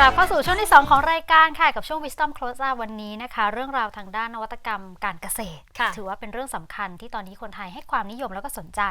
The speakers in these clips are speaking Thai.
กลับเข้าสู่ช่วงที่ 2 ของรายการค่ะกับช่วง Wisdom Close Up วันนี้นะคะ เรื่องราวทางด้านนวัตกรรมการเกษตรค่ะถือว่าเป็นเรื่องสำคัญที่ตอนนี้คนไทยให้ความนิยมแล้วก็สนใจ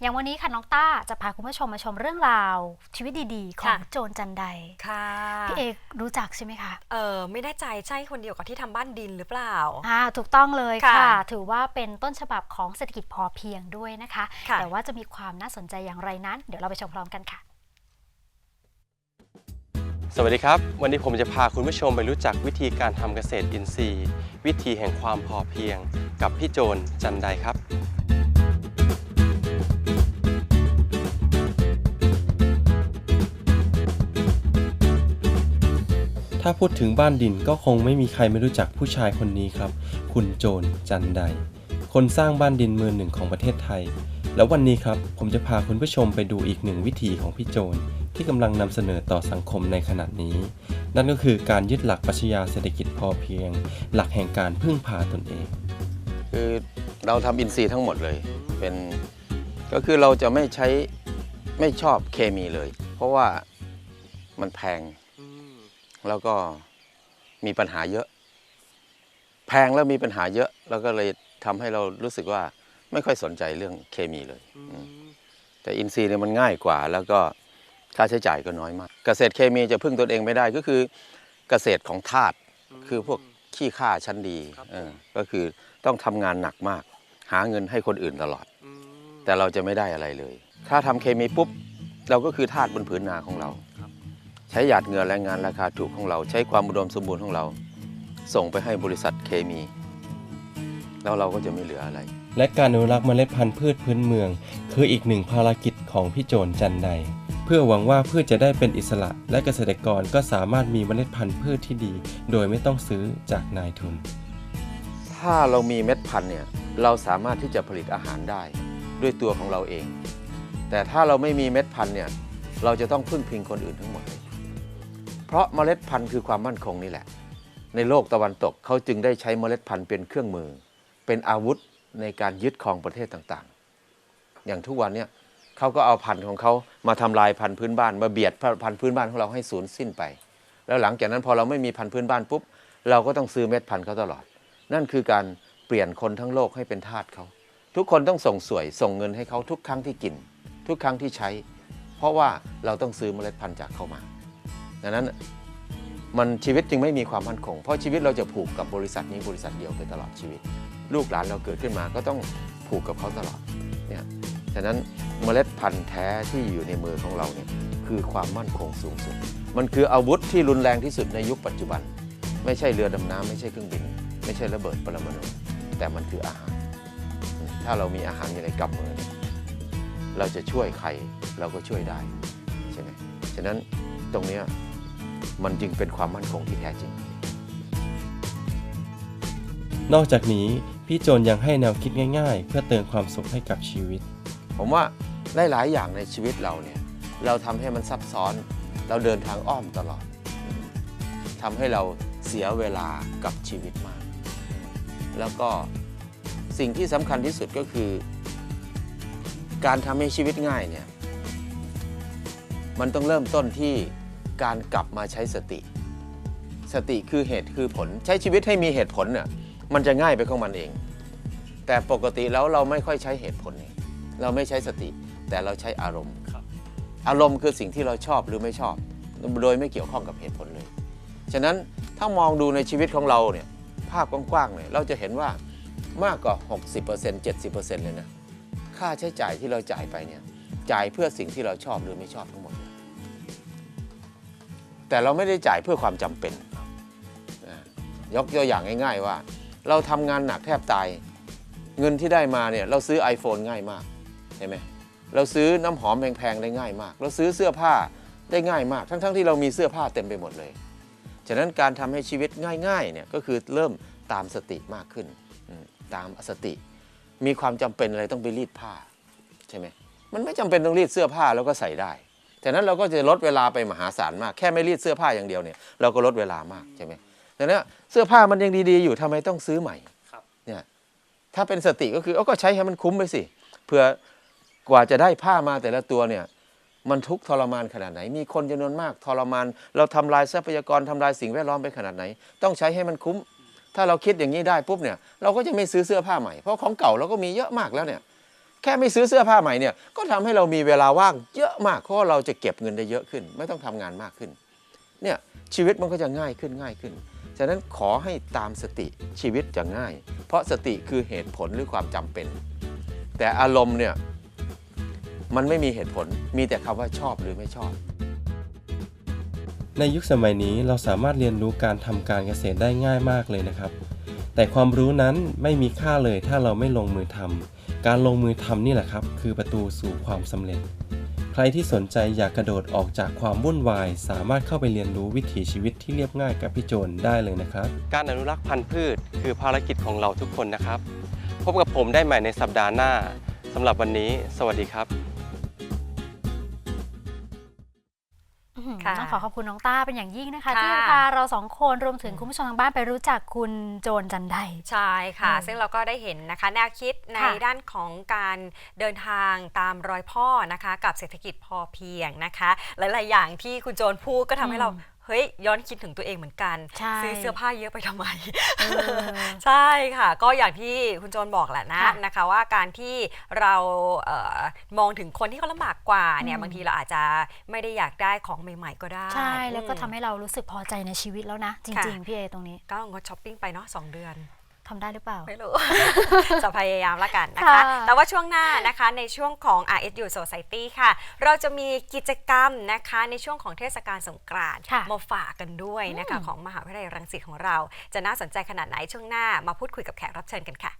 อย่างวันนี้ค่ะน้องต้าจะพาคุณผู้ชมมาชมเรื่องราว ชีวิตดีๆ ของค่ะโจรจันไดค่ะพี่เอกรู้จักใช่ไหมคะเออไม่แน่ใจใช่คนเดียวกับที่ทำบ้านดินหรือเปล่าอ่าถูกต้องเลยค่ะค่ะ ถือว่าเป็นต้นฉบับของเศรษฐกิจพอเพียงด้วยนะคะค่ะแต่ว่าจะมีความน่าสนใจอย่างไรนั้น เดี๋ยวเราไปชมพร้อมกันค่ะ สวัสดีครับ วันนี้ผมจะพาคุณผู้ชมไปรู้จักวิธีการทำเกษตรอินทรีย์ วิธีแห่งความพอเพียง กับพี่โจนจันไดครับ ถ้าพูดถึงบ้านดินก็คงไม่มีใครไม่รู้จักผู้ชายคนนี้ครับ คุณโจนจันได คนสร้างบ้านดินมือหนึ่งของประเทศไทย แล้ววันนี้ครับผมจะพาคุณผู้ชมไปดูอีกหนึ่งวิธีของพี่โจนที่กำลังนำเสนอต่อสังคมในขณะนี้ นั่นก็คือการยึดหลักปรัชญาเศรษฐกิจพอเพียง หลักแห่งการพึ่งพาตนเอง คือเราทำอินทรีย์ทั้งหมดเลยเป็นก็คือเราจะไม่ใช้ไม่ชอบเคมีเลย เพราะว่ามันแพงแล้วก็มีปัญหาเยอะ แพงแล้วมีปัญหาเยอะ แล้วก็เลย ทำให้เรารู้สึกว่าไม่ค่อยสนใจเรื่องเคมีเลยอืมแต่อินทรีย์เนี่ยมันง่ายกว่า แล้วก็ค่าใช้จ่ายก็น้อยมาก เกษตรเคมีจะพึ่งตนเองไม่ได้ก็คือเกษตรของทาสคือพวกขี้ข้าชั้นดีเออก็คือต้องทำงานหนักมาก หาเงินให้คนอื่นตลอด แต่เราจะไม่ได้อะไรเลย ถ้าทำเคมีปุ๊บ เราก็คือทาสบนผืนนาของเรา ใช้หยาดเหงื่อแรงงานราคาถูกของเรา ใช้ความอุดมสมบูรณ์ของเรา ส่งไปให้บริษัทเคมี แล้วเราก็จะไม่เหลืออะไร และการอนุรักษ์เมล็ดพันธุ์พืชพื้นเมือง คืออีกหนึ่งภารกิจของพี่โจนจันไดเพื่อหวังว่าพืชจะได้เป็นอิสระ และเกษตรกรก็สามารถมีเมล็ดพันธุ์พืชที่ดี โดยไม่ต้องซื้อจากนายทุน ถ้าเรามีเม็ดพันธุ์เนี่ยเราสามารถที่จะผลิตอาหารได้ด้วยตัวของเราเอง แต่ถ้าเราไม่มีเม็ดพันธุ์เนี่ยเราจะต้องพึ่งพิงคนอื่นทั้งหมด เพราะเมล็ดพันธุ์คือความมั่นคงนี่แหละ ในโลกตะวันตกเขาจึงได้ใช้เมล็ดพันธุ์เป็นเครื่องมือ เป็นอาวุธในการยึดครองประเทศต่างๆ อย่างทุกวันเนี่ยเขาก็เอาพันธุ์ของเขามาทำลายพันธุ์พื้นบ้าน มาเบียดพันธุ์พื้นบ้านของเราให้สูญสิ้นไป แล้วหลังจากนั้นพอเราไม่มีพันธุ์พื้นบ้านปุ๊บเราก็ต้องซื้อเม็ดพันธุ์เขาตลอด นั่นคือการเปลี่ยนคนทั้งโลกให้เป็นทาสเขาทุกคนต้องส่งสวยส่งเงินให้เขาทุกครั้งที่กิน ทุกครั้งที่ใช้ เพราะว่าเราต้องซื้อเมล็ดพันธุ์จากเขามา ดังนั้นมันชีวิตจึงไม่มีความมั่นคง เพราะชีวิตเราจะผูกกับบริษัทนี้บริษัทเดียวไปตลอดชีวิต ลูกหลานเราเกิดขึ้นมาก็ต้องผูกกับเขาตลอดเนี่ยฉะนั้นเมล็ดพันธุ์แท้ที่อยู่ในมือของเราเนี่ยคือความมั่นคงสูงสุด มันคืออาวุธที่รุนแรงที่สุดในยุคปัจจุบัน ไม่ใช่เรือดำน้ำไม่ใช่เครื่องบิน ไม่ใช่ระเบิดปรมาณูแต่มันคืออาหาร ถ้าเรามีอาหารอยู่ในกำมือเนี่ยเราจะช่วยใครเราก็ช่วยได้ใช่ไหมฉะนั้นตรงเนี้ยมันจึงเป็นความมั่นคงที่แท้จริง นอกจากนี้ พี่โจนยังให้แนวคิดง่าย ๆ เพื่อเติมความสุขให้กับชีวิต ผมว่าหลายๆอย่างในชีวิตเราเนี่ยเราทำให้มันซับซ้อน เราเดินทางอ้อมตลอดทำให้เราเสียเวลากับชีวิตมาก แล้วก็สิ่งที่สำคัญที่สุดก็คือ การทำให้ชีวิตง่ายเนี่ยมันต้องเริ่มต้นที่การกลับมาใช้สติ สติคือเหตุคือผลใช้ชีวิตให้มีเหตุผลเนี่ย มันจะง่ายไปของมันเอง แต่ปกติแล้วเราไม่ค่อยใช้เหตุผลเองเราไม่ใช้สติ แต่เราใช้อารมณ์อารมณ์คือสิ่งที่เราชอบหรือไม่ชอบ โดยไม่เกี่ยวข้องกับเหตุผลเลย ฉะนั้นถ้ามองดูในชีวิตของเราเนี่ยภาพกว้างๆเนี่ยเราจะเห็นว่ามากกว่า 60% 70%เลยนะค่าใช้จ่ายที่เราจ่ายไปเนี่ยจ่ายเพื่อสิ่งที่เราชอบหรือไม่ชอบทั้งหมดเลยแต่เราไม่ได้จ่ายเพื่อความจำเป็นนะยกตัวอย่างง่าย ๆว่า เราทำงานหนักแทบตาย เงินที่ได้มาเนี่ยเราซื้อ iPhone ง่ายมากเห็นไหมเราซื้อน้ำหอมแพงๆได้ง่ายมาก เราซื้อเสื้อผ้าได้ง่ายมาก ทั้งๆที่เรามีเสื้อผ้าเต็มไปหมดเลย ฉะนั้นการทำให้ชีวิตง่ายๆเนี่ยก็คือเริ่มตามสติมากขึ้น ตามสติ มีความจำเป็นอะไรต้องไปรีดผ้าใช่ไหมมันไม่จำเป็นต้องรีดเสื้อผ้าแล้วก็ใส่ได้ฉะนั้นเราก็จะลดเวลาไปมหาศาลมาก แค่ไม่รีดเสื้อผ้าอย่างเดียวเนี่ยเราก็ลดเวลามากใช่ไหม ดังนั้นเสื้อผ้ามันยังดีๆอยู่ทำไมต้องซื้อใหม่ครับเนี่ยถ้าเป็นสติก็คือเอาก็ใช้ให้มันคุ้มไปสิเพื่อกว่าจะได้ผ้ามาแต่ละตัวเนี่ยมันทุกข์ทรมานขนาดไหน มีคนจำนวนมากทรมาน เราทำลายทรัพยากรทำลายสิ่งแวดล้อมไปขนาดไหน ต้องใช้ให้มันคุ้ม ถ้าเราคิดอย่างนี้ได้ปุ๊บเนี่ย เราก็จะไม่ซื้อเสื้อผ้าใหม่ เพราะของเก่าเราก็มีเยอะมากแล้วเนี่ย แค่ไม่ซื้อเสื้อผ้าใหม่เนี่ย ก็ทำให้เรามีเวลาว่างเยอะมาก เพราะว่าเราจะเก็บเงินได้เยอะขึ้น ไม่ต้องทำงานมากขึ้น เนี่ยชีวิตมันก็จะง่ายขึ้นง่ายขึ้น ฉะนั้นขอให้ตามสติชีวิตจะง่าย เพราะสติคือเหตุผลหรือความจำเป็น แต่อารมณ์เนี่ยมันไม่มีเหตุผลมีแต่คำว่าชอบหรือไม่ชอบ ในยุคสมัยนี้เราสามารถเรียนรู้การทำการเกษตรได้ง่ายมากเลยนะครับ แต่ความรู้นั้นไม่มีค่าเลยถ้าเราไม่ลงมือทำการลงมือทำนี่แหละครับ คือประตูสู่ความสำเร็จ รที่สนใจอยากกระโดดออกจากความวุ่นวาย สามารถเข้าไปเรียนรู้วิถีชีวิตที่เรียบง่ายกับพี่โจนได้เลยนะครับ การอนุรักษ์พันธุ์พืช คือภารกิจของเราทุกคนนะครับ พบกับผมได้ใหม่ในสัปดาห์หน้าสำหรับวันนี้ สวัสดีครับ ค่ะต้องขอขอบคุณน้องต้าเป็นอย่างยิ่งนะคะค่ะที่พาเราสองคนรวมถึงคุณผู้ชมทางบ้านไปรู้จักคุณโจรจันไดใช่ค่ะอืมซึ่งเราก็ได้เห็นนะคะแนวคิดในค่ะด้านของการเดินทางตามรอยพ่อนะคะ กับเศรษฐกิจพอเพียงนะคะ หลาย ๆ อย่างที่คุณโจนพูดก็ทำให้เรา เฮ้ยย้อนคิดถึงตัวเองเหมือนกัน ใช่ซื้อเสื้อผ้าเยอะไปทำไมเออใช่ค่ะ ก็อย่างที่คุณโจนบอกแหละนะค่ะนะคะว่าการที่เราเออมองถึงคนที่เขาลำบากกว่าเนี่ยอืม บางทีเราอาจจะไม่ได้อยากได้ของใหม่ ๆ ก็ได้ใช่แล้วก็อืม ทำให้เรารู้สึกพอใจในชีวิตแล้วนะ จค่ะ ริง ๆ พี่เอตรงนี้ ก็งดช้อปปิ้งไปเนาะสองเดือน ทำได้หรือเปล่า ไม่รู้ จะพยายามละกันนะคะ แต่ว่าช่วงหน้านะคะในช่วงของ RSU Society ค่ะ เราจะมีกิจกรรมนะคะในช่วงของเทศกาลสงกรานต์มาฝากกันด้วยนะคะของมหาวิทยาลัยรังสิตของเรา จะน่าสนใจขนาดไหนช่วงหน้ามาพูดคุยกับแขกรับเชิญกันค่ะ